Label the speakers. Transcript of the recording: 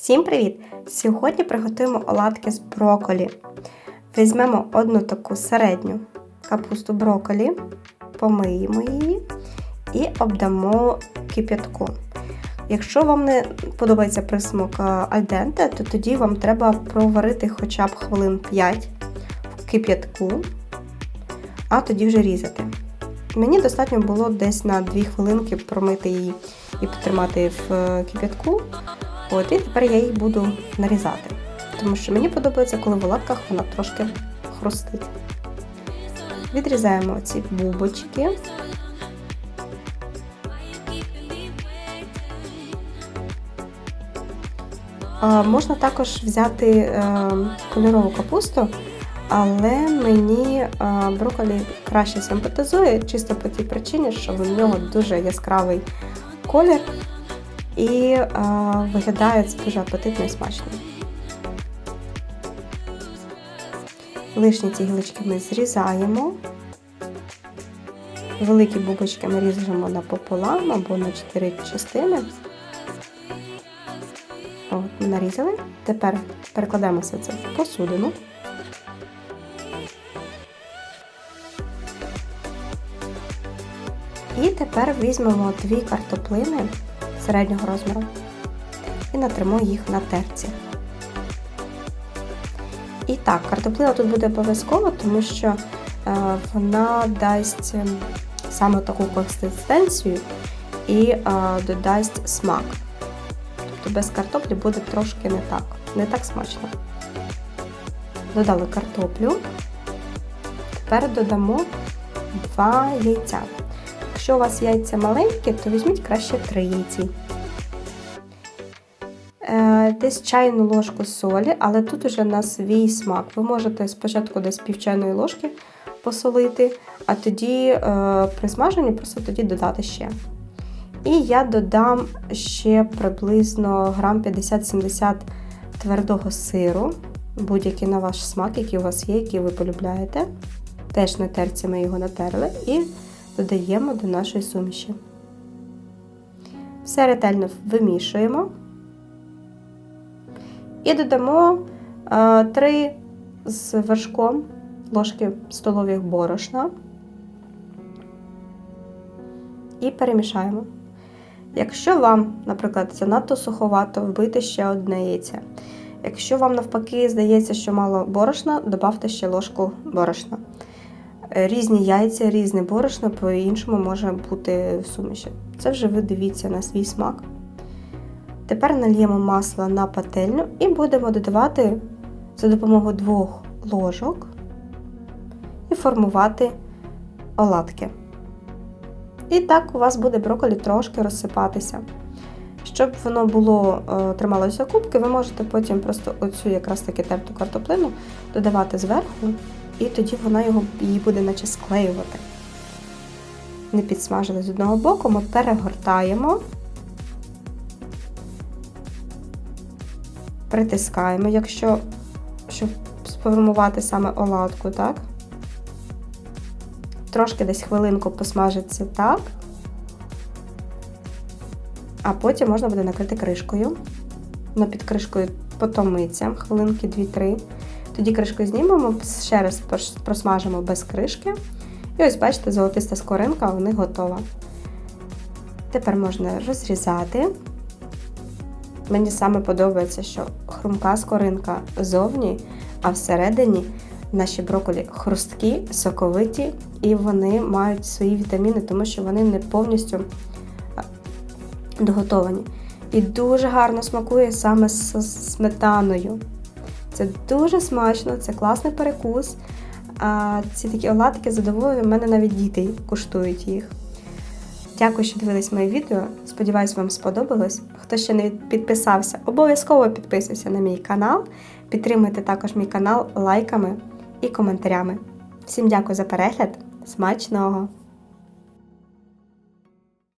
Speaker 1: Всім привіт! Сьогодні приготуємо оладки з броколі. Візьмемо одну таку середню капусту броколі, помиємо її і обдамо кип'ятку. Якщо вам не подобається присмак альденте, то тоді вам треба проварити хоча б хвилин 5 в кип'ятку, а тоді вже різати. Мені достатньо було десь на 2 хвилинки промити її і потримати в е, кип'ятку. От, І тепер я її буду нарізати. Тому що мені подобається, коли в оладках вона трошки хрустить. Відрізаємо ці бубочки. Можна також взяти е, кольорову капусту, але мені е, брокколі краще симпатизує, чисто по тій причині, що в нього дуже яскравий колір і е, виглядає це дуже апетитно і смачно. Лишні ці гілочки ми зрізаємо. Великі бубочки ми ріжемо напополам або на 4 частини. От, нарізали. Тепер перекладаємо все це в посудину. І тепер візьмемо дві картоплини середнього розміру і натримо їх на терці. І так, картоплина тут буде обов'язково, тому що е, вона дасть ем, саме таку консистенцію і е, додасть смак. Тобто без картоплі буде трошки не так, не так смачно. Додали картоплю. Тепер додамо 2 яйця. Якщо у вас яйця маленькі, то візьміть краще 3 яйці. Е, десь чайну ложку солі, але тут уже на свій смак. Ви можете спочатку десь пів чайної ложки посолити, а тоді е, при смаженні просто тоді додати ще. І я додам ще приблизно грам 50-70 твердого сиру, будь-який на ваш смак, який у вас є, який ви полюбляєте. Теж на терці ми його натерли і додаємо до нашої суміші. Все ретельно вимішуємо. І додамо е, 3 з вершком ложки столових борошна і перемішаємо. Якщо вам, наприклад, занадто суховато, вбити ще одне яйце. Якщо вам навпаки здається, що мало борошна, додавте ще ложку борошна. Різні яйця, різне борошно, по-іншому може бути в суміші. Це вже ви дивіться на свій смак. Тепер нальємо масло на пательню і будемо додавати за допомогою двох ложок і формувати оладки. І так у вас буде брокколі трошки розсипатися. Щоб воно було е, трималося кубки, ви можете потім просто оцю якраз таки терту картоплину додавати зверху, і тоді вона його, її буде наче склеювати. Не підсмажили з одного боку, ми перегортаємо, притискаємо, якщо щоб сформувати саме оладку, так? Трошки десь хвилинку посмажиться так, а потім можна буде накрити кришкою. На під кришкою потомиться хвилинки 2-3. Тоді кришку знімемо, ще раз просмажимо без кришки. І ось, бачите, золотиста скоринка у них готова. Тепер можна розрізати. Мені саме подобається, що хрумка скоринка зовні, а всередині наші брокколі хрусткі, соковиті, і вони мають свої вітаміни, тому що вони не повністю доготовані. І дуже гарно смакує саме з сметаною. Це дуже смачно, це класний перекус. А ці такі оладки задоволені, в мене навіть діти куштують їх. Дякую, що дивились моє відео. Сподіваюсь, вам сподобалось. Хто ще не підписався, обов'язково підписуйся на мій канал. Підтримуйте також мій канал лайками і коментарями. Всім дякую за перегляд! Смачного!